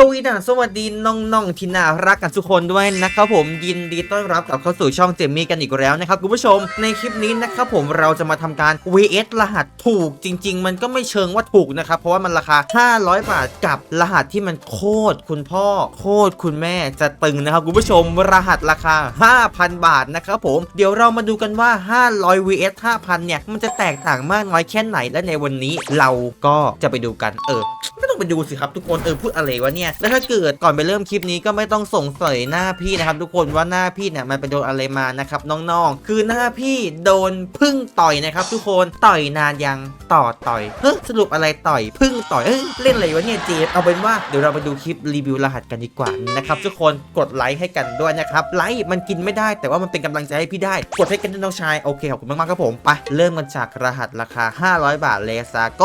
สวีดัสสวัสดีน้องๆที่น่ารักกันทุกคนด้วยนะครับผมยินดีต้อนรับกลับเข้าสู่ช่องเจมมี่กันอีกแล้วนะครับคุณผู้ชมในคลิปนี้นะครับผมเราจะมาทำการ vs รหัสถูกจริง ๆ มันก็ไม่เชิงว่าถูกนะครับเพราะว่ามันราคา 500 บาทกับรหัสที่มันโคตรคุณพ่อ โคตรคุณแม่จะตึงนะครับคุณผู้ชมรหัสราคา 5,000 บาทนะครับผมเดี๋ยวเรามาดูกันว่า 500 vs 5,000 เนี่ยมันจะแตกต่างมากน้อยแค่ไหนและในวันนี้เราก็จะไปดูกันเออ ไปดูสิครับทุกคนเออพูดอะไรวะเนี่ยแล้วถ้าเกิดก่อนไปเริ่มคลิปนี้ก็ไม่ต้องสงสัยหน้าพี่นะครับทุกคนว่าหน้าพี่เนี่ยมันไปโดนอะไรมานะครับน้องๆ คือหน้าพี่โดนพึ่งต่อยนะครับ ทุกคนต่อยนานยังต่อต่อยเฮ้ยสรุปอะไรต่อยพึ่งต่อยเอ้ยเล่นอะไรวะเนี่ยเจฟเอาเป็นว่าเดี๋ยวเราไปดูคลิปรีวิวรหัสกันดีกว่านะครับทุกคนกดไลค์ให้กันด้วยนะครับไลค์มันกินไม่ได้แต่ว่ามันเป็นกำลังใจให้พี่ได้ กดให้กันน้องชายโอเคขอบคุณมากๆครับผมไปเริ่มกันจากรหัสราคา 500 บาทเลซาโก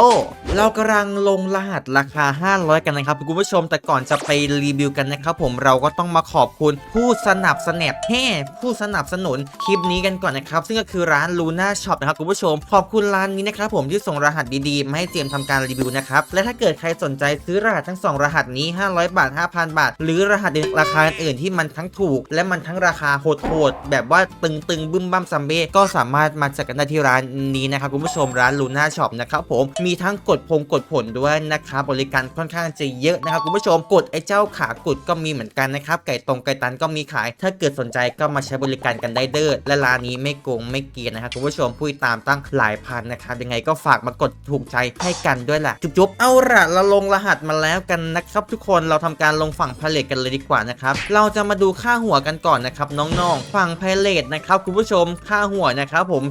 เรากำลังลงรหัสราคาา 500 กันนะครับคุณผู้ชมแต่ก่อนจะไปรีวิวกันนะครับผมเราก็ต้องมาขอบคุณผู้สนับสนุนแฮ่ผู้สนับสนุนคลิปนี้กันก่อนนะครับ ซึ่งก็คือร้านลูน่าช็อปนะครับคุณผู้ชม ขอบคุณร้านนี้นะครับผมที่ส่งรหัสดีๆมาให้เตรียมทำการรีวิวนะครับและถ้าเกิดใครสนใจซื้อรหัสทั้ง 2 รหัสนี้ 500 บาท 5,000 บาท หรือรหัสอื่นราคาอื่นที่มันทั้งถูก และมันทั้งราคาโหดๆแบบว่าตึงๆบึ้มบั้มซัมเบ้ก็สามารถมาจัดกันได้ที่ร้านนี้นะครับคุณผู้ชมร้านลูน่าช็อปนะครับผมมีทั้งกดพงกดผลด้วยนะครับบริการค่อนข้างจะเยอะนะครับคุณผู้ชมกดไอ้เจ้าขากุดก็มีเหมือนกันนะครับไก่ตรงไก่ตันก็มีขาย ถ้าเกิดสนใจก็มาใช้บริการกันได้เด้อและร้านนี้ไม่โกงไม่เกียนนะครับคุณผู้ชมผู้ติดตามตั้งหลายพันนะครับยังไงก็ฝากมากดถูกใจให้กันด้วยแหละจุ๊บๆเอาละเราลงรหัสมาแล้วกันนะครับทุกคนเราทำการลงฝั่งพาเลตกันเลยดีกว่านะครับเราจะมาดูค่าหัวกันก่อนนะครับน้องๆ ฝั่งพาเลตนะครับคุณผู้ชมค่าหัวนะครับผม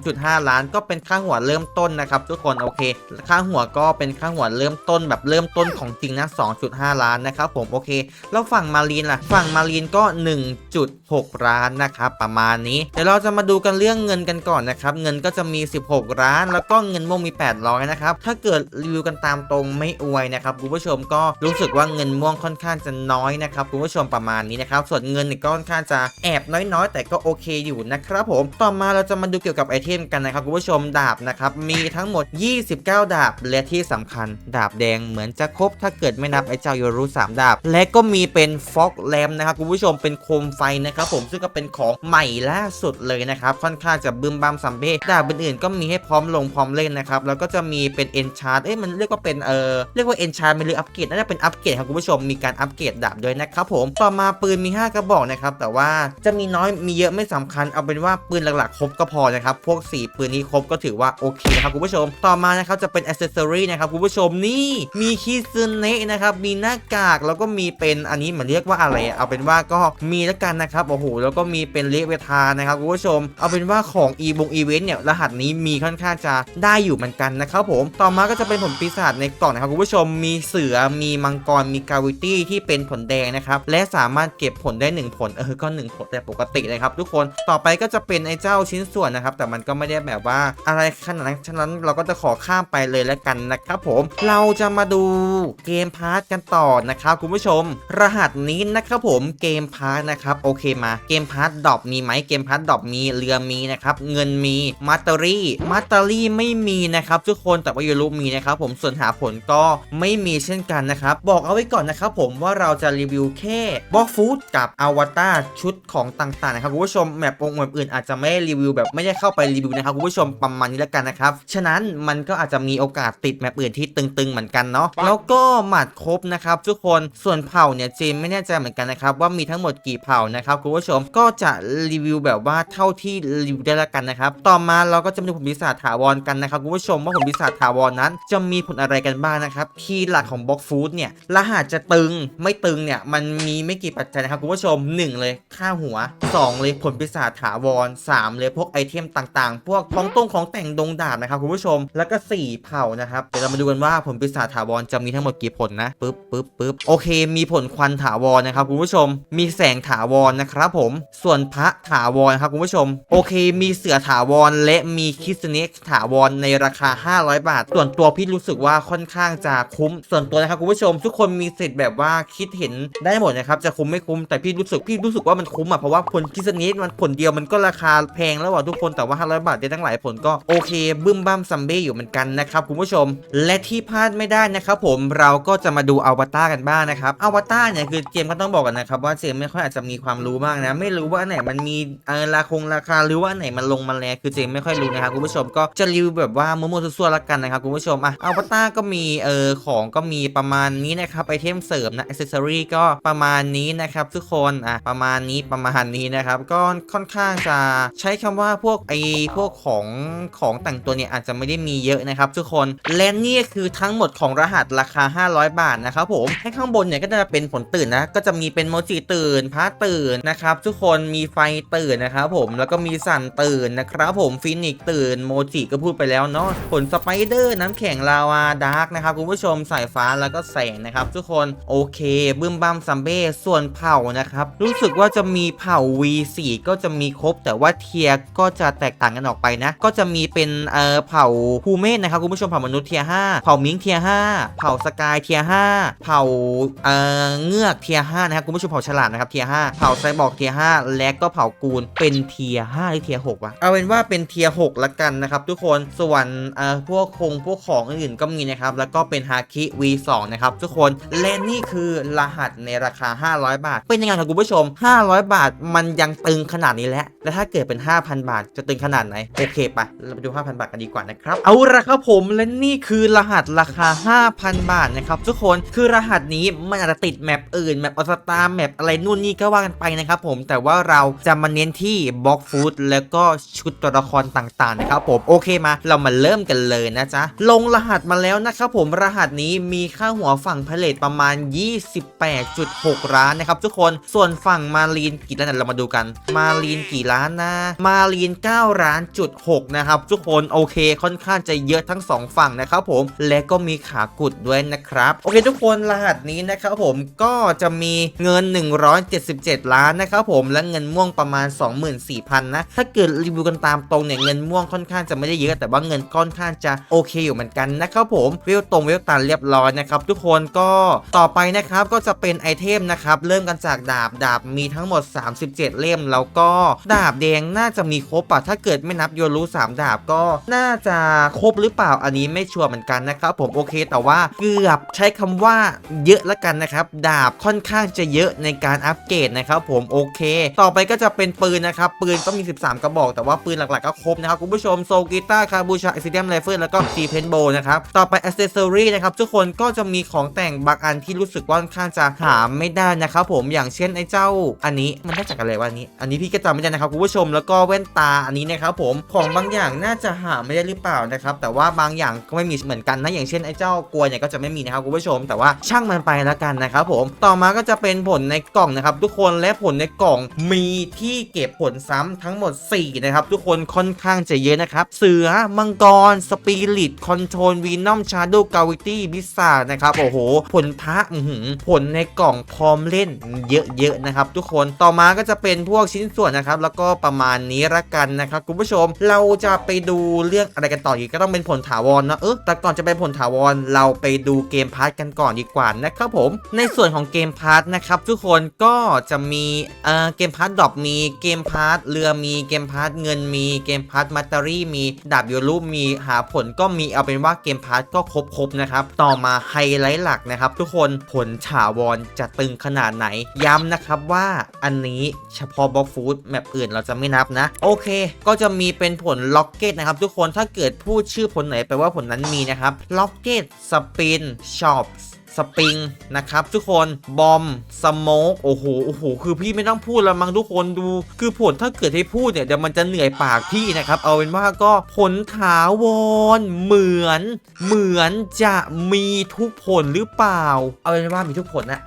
2.5 ล้านก็เป็นค่าหัวเริ่มต้นนะครับทุกคนโอเค ค่าหัวก็เป็นค่าหัวเริ่มต้นแบบเริ่มต้นของจริงนะ 2.5 ล้านนะครับผมโอเค แล้วฝั่งมารีนล่ะ ฝั่งมารีนก็ 1.6 ล้านนะครับประมาณนี้เดี๋ยวเราจะมาดูกันเรื่องเงินกันก่อนนะครับเงินก็จะมี 16 ล้าน แล้วก็เงินม่วงมี 800 นะครับถ้าเกิดรีวิวกันตามตรงไม่อวยนะครับคุณผู้ชมก็รู้สึกว่าเงินม่วงค่อนข้างจะน้อยนะครับคุณผู้ชมประมาณนี้นะครับส่วนเงินเนี่ยก็ค่อนข้างจะแอบน้อยๆ แต่ก็โอเคอยู่นะครับผมต่อมาเราจะมาดูเกี่ยวกับไอเทมกันนะครับคุณผู้ชมดาบนะครับมีทั้งหมด 29 ดาบและที่สำคัญดาบแดงเหมือนือนจะครบถ้าเกิดไม่นับไอ้เจ้าโยรุ3ดาบ และก็มีเป็นฟอกแลมนะครับคุณผู้ชมเป็นโคมไฟนะครับผมซึ่งก็เป็นของใหม่ล่าสุดเลยนะครับค่อนข้างจะบึมบัมซัมเบ้ดาบอื่นๆก็มีให้พร้อมลงพร้อมเล่นนะครับแล้วก็จะมีเป็นเอนชาร์ดเอ้ยมันเรียกว่าเป็นเออเรียกว่าเอนชาร์ดไม่หรืออัปเกรดน่าจะเป็นอัปเกรดครับคุณผู้ชมมีการอัปเกรดดาบด้วยนะครับผมต่อมาปืนมี 5 กระบอกนะครับแต่ว่าจะมีน้อยมีเยอะไม่สำคัญเอาเป็นว่าปืนหลักๆครบก็พอนะครับพวกสีปืนนี้ครบก็ถือว่าโอเคนะครับคุณผู้ชม ต่อมานะครับจะเป็นอ c เซสซอรีนะครับคุณผู้ชมนี่มีคิซึเนะนะครับ มีหน้ากากแล้วก็มีเป็นอันนี้มือนเรียกว่าอะไร เอาเป็นว่าก็มีแล้วกันนะครับโอ้โหแล้วก็มีเป็นเลเวทานะครับคุณผู้ชม เอาเป็นว่าของอีบงอีเวนต์เนี่ยรหัสนี้มีค่อนข้างจะได้อยู่เหมือนกันนะครับผมต่อมาก็จะเป็นผลปีศาจในกล่องนะครับคุณผู้ชมมีเสือมีมังกรมีกาวิตี้ที่เป็นผลแดงนะครับและสามารถเก็บผลได้หนึ่งผลเออก็หนึ่งผลแต่ปกติเลยครับทุกคนต่อไปก็จะเป็นไอ้เจ้าชิ้นส่วนนะครับแต่มันก็ไม่ได้แบบว่าอะไรขนาดนั้นฉะนั้นเราก็จะขอข้ามไปเลยแล้วกันนะครับผมเราจะมาดูเกมพาร์ทกันต่อนะครับคุณผู้ชม รหัสนี้นะครับผมเกมพาร์ทนะครับโอเคมาเกมพาร์ทดอปมีไหมเกมพาร์ทดอปมีเรือมีนะครับเงินมีมัตเตอรี่มัตเตอรี่ไม่มีนะครับทุกคนแต่ว่ายูรูมีนะครับผมส่วนหาผลก็ไม่มีเช่นกันนะครับบอกเอาไว้ก่อนนะครับผมว่าเราจะรีวิวแค่บล็อกฟูดกับอวตารชุดของต่างๆนะครับคุณผู้ชมแมปองค์แบบอื่นอาจจะไม่ได้รีวิวแบบไม่ได้เข้าไปรีวิวนะครับคุณผู้ชมประมาณนี้แล้วกันนะครับฉะนั้นมันก็อาจจะมีโอกาสติดแมปอื่นที่ตึงๆเหมือนกันเนาะแล้วก็หมัดครบนะครับทุกคนส่วนเผ่าเนี่ยเจมไม่แน่ใจเหมือนกันนะครับว่ามีทั้งหมดกี่เผ่านะครับคุณผู้ชมก็จะรีวิวแบบว่าเท่าที่รีวิวได้แล้วกันนะครับต่อมาเราก็จะมาดูผลพิศาจถาวรกันนะครับคุณผู้ชมว่าผลพิศาจถาวรนั้น จะมีผลอะไรกันบ้างนะครับคีย์หลักของบล็อกฟูดเนี่ยรหัสจะตึงไม่ตึงเนี่ยมันมีไม่กี่ปัจจัยนะครับคุณผู้ชม 1 เลยค่าหัว 2 เลยผลพิศาจถาวร 3 เลยพวกไอเทมต่างๆ พวกของตรงของแต่งดงดาบนะครับคุณผู้ชมแล้วก็ 4 เผ่านะครับเดี๋ยวเรามาดูกันว่าผลพิศาจถาวรจะมีทั้งหมดกี่ผลนะปึ๊บปึ๊บปึ๊บโอเค มีผลควันถาวรนะครับคุณผู้ชม มีแสงถาวรนะครับผม ส่วนพระถาวรครับคุณผู้ชม โอเค มีเสือถาวรและมีคิสเนกถาวรในราคา 500 บาท ส่วนตัวพี่รู้สึกว่าค่อนข้างจะคุ้ม ส่วนตัวนะครับคุณผู้ชม ทุกคนมีสิทธิ์แบบว่าคิดเห็นได้หมดนะครับจะคุ้มไม่คุ้มแต่พี่รู้สึกพี่รู้สึกว่ามันคุ้มอะเพราะว่าผลคิสเนกมันผลเดียวมันก็ราคาแพงแล้วอะทุกคนแต่ว่า 500 บาทได้ตั้งหลายผลก็โอเคบึ้มบ้ามซัมเบ้อยู่เหมือนกันนะครับคุณผู้ชม และที่พลาดไม่ได้นะครับผมเราก็จะมาดูอวตารกันบ้างนะครับอวตารเนี่ยคือเจมก็ต้องบอกกันนะครับว่าเจมไม่ค่อยอาจจะมีความรู้มากนะ ไม่รู้ว่าไหนมันมีเออราคงราคาหรือว่าไหนมันลงมาแรงคือเจมไม่ค่อยรู้นะครับคุณผู้ชมก็จะรีวิวแบบว่ามั่วๆซั่วๆละกันนะครับคุณผู้ชมอะอวตารก็มีเออของก็มีประมาณนี้นะครับไอเทมเสริมนะอิสเซอรี่ก็ประมาณนี้นะครับทุกคนอะประมาณนี้ประมาณนี้นะครับก็ค่อนข้างจะใช้คำว่าพวกไอพวกของของแต่งตัวเนี่ยอาจจะไม่ได้มีเยอะนะครับทุกคนและนี่คือทั้งหมดของรหัสราคา 500 บาทนะครับผมให้ข้างบนเนี่ยก็จะเป็นผลตื่นนะ ก็จะมีเป็นโมจิตื่นพร์ตตื่นนะครับทุกคนมีไฟตื่นนะครับผมแล้วก็มีสั่นตื่นนะครับผมฟินิกตื่นโมจิก็พูดไปแล้วเนาะผลสไปเดอร์น้ำแข็งลาวาดาร์กนะครับคุณผู้ชมสายฟ้าแล้วก็แสงนะครับทุกคนโอเค บึ้มบัมซัมเบ้ส่วนเผ่านะครับรู้สึกว่าจะมีเผ่า V4 ก็จะมีครบ แต่ว่าเทียก็จะแตกต่างกันออกไปนะ ก็จะมีเป็นเอ่อเผ่าภูเมศนะครับคุณผู้ชมเผ่ามนุษย์เทียร์5เผ่ามิงเทียร์5 เผ่าสกายเทียร์5เผ่าเอ่อเงือกเทียร์5นะครับคุณผู้ชมเผ่าฉลามนะครับเทียร์5เผ่าไซบอร์กเทียร์5และก็เผ่ากูนเป็นเทียร์5หรือเทียร์6วะเอาเป็นว่าเป็นเทียร์6ละกันนะครับทุกคนส่วนเอ่อพวกคงพวกของอื่นๆก็มีนะครับแล้วก็เป็นฮาคิ V2 นะครับทุกคนและนี่คือรหัสในราคา 500 บาท เป็นยังไงครับคุณผู้ชม 500 บาทมันยังตึงขนาดนี้แล้วแล้วถ้าเกิดเป็น 5,000 บาทจะตึงขนาดไหนโอเคปะเราไปดู 5,000 บาทกันดีกว่านะครับเอาละครับผมและนี่คือรหัสราคา5,000 บาทนะครับทุกคนคือรหัสนี้มันอาจจะติดแมปอื่นแมปออสตาแมปอะไรนู่นนี่ก็ว่ากันไปนะครับผมแต่ว่าเราจะมาเน้นที่บล็อกฟูดแล้วก็ชุดตัวละครต่างๆนะครับผมโอเคมาเรามาเริ่มกันเลยนะจ๊ะลงรหัสมาแล้วนะครับผมรหัสนี้มีค่าหัวฝั่งพาเลตประมาณ 28.6 ล้านนะครับทุกคนส่วนฝั่งมารีนกี่ล้านเรามาดูกัน มารีนกี่ล้านนะ มารีน9ล้านจุด6นะครับทุกคนโอเคค่อนข้างจะเยอะทั้งสองฝั่งนะครับผมและก็มีขากุดด้วยนะครับโอเคทุกคนรหัสนี้นะครับผมก็จะมีเงิน 177 ล้านนะครับผมและเงินม่วงประมาณ 24,000นะถ้าเกิดรีวิวกันตามตรงเนี่ยเงินม่วงค่อนข้างจะไม่ได้เยอะแต่ว่าเงินค่อนข้างจะโอเคอยู่เหมือนกันนะครับผมเวลตรงเวลตันเรียบร้อยนะครับทุกคนก็ต่อไปนะครับก็จะเป็นไอเทมนะครับเริ่มกันจากดาบดาบมีทั้งหมด 37 เล่ม แล้วก็ดาบแดงน่าจะมีครบอะถ้าเกิดไม่นับโยรู้ 3 ดาบก็น่าจะครบหรือเปล่าอันนี้ไม่ชัวร์เหมือนกันนะครับผมโอเคแต่ว่าเกือบใช้คำว่าเยอะละกันนะครับ ดาบค่อนข้างจะเยอะในการอัปเกรดนะครับผมโอเค ต่อไปก็จะเป็นปืนนะครับ ปืนก็มี 13 กระบอก แต่ว่าปืนหลักๆก็ครบนะครับ คุณผู้ชมโซกีตาคาบูชาอิซิเดียมไรเฟิลแล้วก็ซีเพนโบนะครับ ต่อไปอ c เซสซอรี่นะครับ ทุกคนก็จะมีของแต่งบางอันที่รู้สึกว่าค่อนข้างจะหาไม่ได้นะครับผมอย่างเช่นไอ้เจ้า อันนี้มันได้จากอะไรวะอันนี้ อันนี้พี่ก็จำไม่ได้นะครับคุณผู้ชมแล้วก็แว่นตาอันนี้นะครับผมของบางอย่างน่าจะหาไม่ได้หรือเปล่านะครับแต่ว่าบางอย่างก็ไม่มีเหมือนกันนะอย่างเช่นไอ้เจ้ากลัวเนี่ยก็จะไม่มีนะครับคุณผู้ชม แต่ว่าช่างมันไปแล้วกันนะครับผมต่อมาก็จะเป็นผลในกล่องนะครับทุกคนและผลในกล่องมีที่เก็บผลซ้ำทั้งหมด 4 นะครับ ทุกคนค่อนข้างจะเยอะนะครับ เสือมังกรสปิริตคอนโทรลวีนอมชาร์โดกาวิตี้บิสานะครับโอ้โห ผลพระหือผลในกล่องพร้อมเล่นเยอะๆนะครับ ทุกคนต่อมาก็จะเป็นพวกชิ้นส่วนนะครับ แล้วก็ประมาณนี้ละกันนะครับคุณผู้ชมเราจะไปดูเรื่องอะไรกันต่ออีกก็ต้องเป็นผลถาวรนะเออแต่ก่อนจะไปผลถาวรเราราไปดูเกมพาร์ทกันก่อนดีกว่านะครับผมในส่วนของเกมพาร์ทนะครับทุกคนก็จะมีเอ่อเกมพาร์ทดอปมีเกมพาร์ทเรือมีเกมพาร์ทเงินมีเกมพาร์ทมัตเตอรี่มีดาบโยรูมีหาผลก็มีเอาเป็นว่าเกมพาร์ทก็ครบๆนะครับต่อมาไฮไลท์หลักนะครับทุกคนผลถาวรจะตึงขนาดไหนย้ำนะครับว่าอันนี้เฉพาะบล็อกฟูดแมปอื่นเราจะไม่นับนะ โอเค ก็จะมีเป็นผลล็อกเก็ตนะครับทุกคนถ้าเกิดพูดชื่อผลไหนแปลว่าผลนั้นมีนะครับล็อกเก็ตสปินช็อปสปริงนะครับทุกคนบอมสโมกโอ้โหโอ้โหคือพี่ไม่ต้องพูดแล้วมั้งทุกคนดู คือผลถ้าเกิดให้พูดเนี่ยเดี๋ยวมันจะเหนื่อยปากพี่นะครับ เอาเป็นว่าก็ผลถาวรเหมือน เหมือนจะมีทุกผลหรือเปล่า เอาเป็นว่ามีทุกผลนะ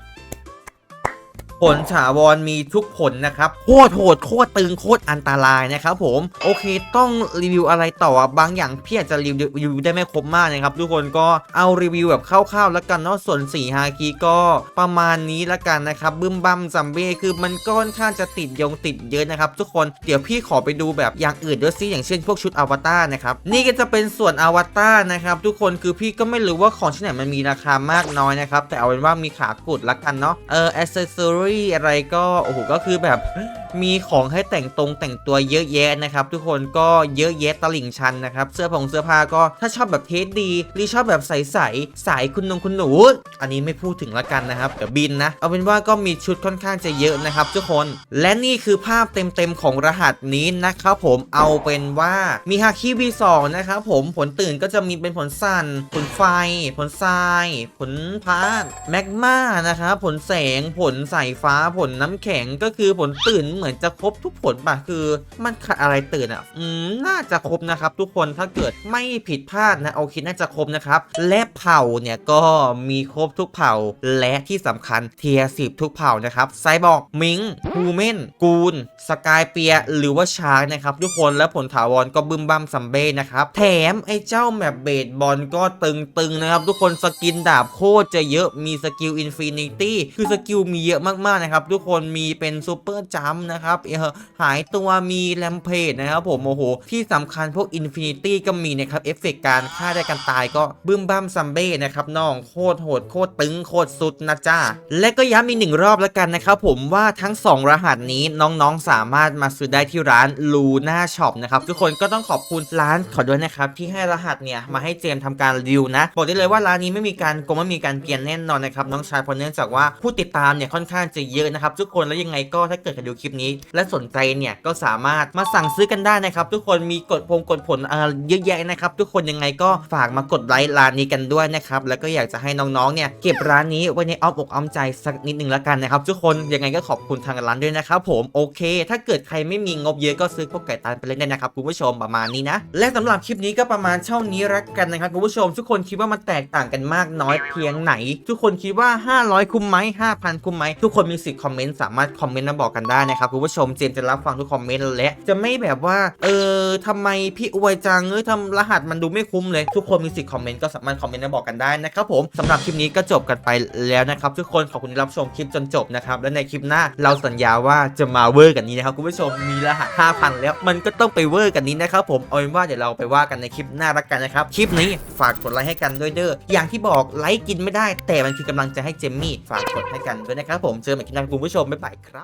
ผลถาวรมีทุกผลนะครับโคตรโหดโคตรตึงโคตรอันตรายนะครับผมโอเคต้องรีวิวอะไรต่อบางอย่างพี่อาจจะรีวิวได้ไม่ครบมากนะครับทุกคนก็เอารีวิวแบบคร่าวๆแล้วกันเนาะส่วน4ฮาคีก็ประมาณนี้แล้วกันนะครับบึ้มบัมซัมเบ้คือมันก็ค่อนข้างจะติดยงติดเยอะนะครับทุกคนเดี๋ยวพี่ขอไปดูแบบอย่างอื่นด้วยซิอย่างเช่นพวกชุดอวตารนะครับนี่ก็จะเป็นส่วนอวตารนะครับทุกคนคือพี่ก็ไม่รู้ว่าของที่ไหนมันมีราคามากน้อยนะครับแต่เอาเป็นว่ามีขากุดละกันเนาะเอออ c เซสซอรีรี่อะไรก็โอ้โหก็คือแบบมีของให้แต่งตรงแต่งตัวเยอะแยะนะครับทุกคนก็เยอะแยะตลิ่งชันนะครับเสื้อผงเสื้อผ้าก็ถ้าชอบแบบเทสดีหรือชอบแบบใสๆสายคุณนงคุณหนู อันนี้ไม่พูดถึงละกันนะครับเดี๋ยวบินนะ เอาเป็นว่าก็มีชุดค่อนข้างจะเยอะนะครับทุกคน และนี่คือภาพเต็มๆของรหัสนี้นะครับผมเอาเป็นว่ามีฮาคิ V2 นะครับผมผลตื่นก็จะมีเป็นผลสั่นผลไฟ ผลทราย ผลพาร์แมกมานะครับผลแสงผลสายฟ้าผลน้ำแข็งก็คือผลตื่นเหมือนจะครบทุกผลป่ะคือมันขาดอะไรตื่นอะอืมน่าจะครบนะครับ ทุกคนถ้าเกิดไม่ผิดพลาดนะโอเคน่าจะครบนะครับ และเผ่าเนี่ยก็มีครบทุกเผ่า และที่สำคัญเทียสิบทุกเผ่านะครับไซบอร์กมิงฮูเมนกูนสกายเปียหรือว่าชาร์กนะครับทุกคนและผลถาวรก็บึมบัมซัมเบ้นะครับแถมไอ้เจ้าแมปเบดบอลก็ตึงๆนะครับทุกคนสกินดาบโคตรจะเยอะมีสกิลอินฟินิตี้คือสกิลมีเยอะมากๆนะครับ ทุกคนมีเป็นซูเปอร์จัมนะครับเออหายตัวมีแรมเพจนะครับผมโอ้โห ที่สำคัญพวกอินฟินิตี้ก็มีนะครับเอฟเฟกต์การฆ่าได้กันตายก็บึ้มบัมซัมเบ้นะครับน้องโคตรโหดโคตรตึงโคตรสุดนะจ้าและก็ย้ำอีกหนึ่งรอบแล้วกันนะครับผมว่าทั้ง 2 รหัสนี้น้องๆสามารถมาซื้อได้ที่ร้านลูน่าช็อปนะครับทุกคนก็ต้องขอบคุณร้านขอด้วยนะครับที่ให้รหัสเนี่ยมาให้เจมส์ทำการรีวิวนะบอกได้เลยว่าร้านนี้ไม่มีการโกงไม่มีการเปลี่ยนแน่นอนนะครับน้องชายเพราะเนื่องจากว่าผู้ติดตามเนี่ยค่อนข้างจะเยอะนะครับทุกคนแล้วยังไงก็ถ้าเกิดใครดูคลิปนี้ และสนใจเนี่ยก็สามารถมาสั่งซื้อกันได้นะครับ ทุกคนมีกดพงกดผลเยอะแยะนะครับ ทุกคนยังไงก็ฝากมากดไลค์ร้านนี้กันด้วยนะครับแล้วก็อยากจะให้น้องๆเนี่ยเก็บร้านนี้ไว้ในอ้อมอกอ้อมใจสักนิดนึงแล้วกันนะครับ ทุกคนยังไงก็ขอบคุณทางร้านด้วยนะครับผมโอเค ถ้าเกิดใครไม่มีงบเยอะก็ซื้อพวกไก่ตานไปเล่นได้นะครับคุณผู้ชมประมาณนี้นะและสำหรับคลิปนี้ก็ประมาณเท่านี้รักกันนะครับคุณผู้ชม ทุกคนคิดว่ามันแตกต่างกันมากน้อยเพียงไหน ทุกคนคิดว่า 500 คุ้มไหม5,000 คุ้มไหมทุกคนมีสิทธิ์คอมเมนต์สามารถคอมเมนต์มาบอกกันได้นะครับคุณผู้ชมเจนจะรับฟังทุกคอมเมนต์และจะไม่แบบว่า เออทำไมพี่อวยจังเอ้ยทำรหัสมันดูไม่คุ้มเลย ทุกคนมีสิทธิ์คอมเมนต์ก็สามารถคอมเมนต์มาบอกกันได้นะครับผมสำหรับคลิปนี้ก็จบกันไปแล้วนะครับทุกคนขอบคุณที่รับชมคลิปจนจบนะครับและในคลิปหน้าเราสัญญาว่าจะมาเวอร์กันนี้นะครับคุณผู้ชมมีรหัส5,000 แล้วมันก็ต้องไปเวอร์กันนี้นะครับผมเอาเป็นว่าเดี๋ยวเราไปว่ากันในคลิปหน้ารักกันนะครับคลิปนี้ฝากกดไลค์ให้กันด้วยเด้ออย่างที่บอกไลค์กินไม่ได้ แต่มันคือกำลังใจให้เจมมี่ฝากกดให้กันด้วยนะครับผมเจอกันใหม่คลิปหน้าคุณผู้ชมบ๊ายบายครับ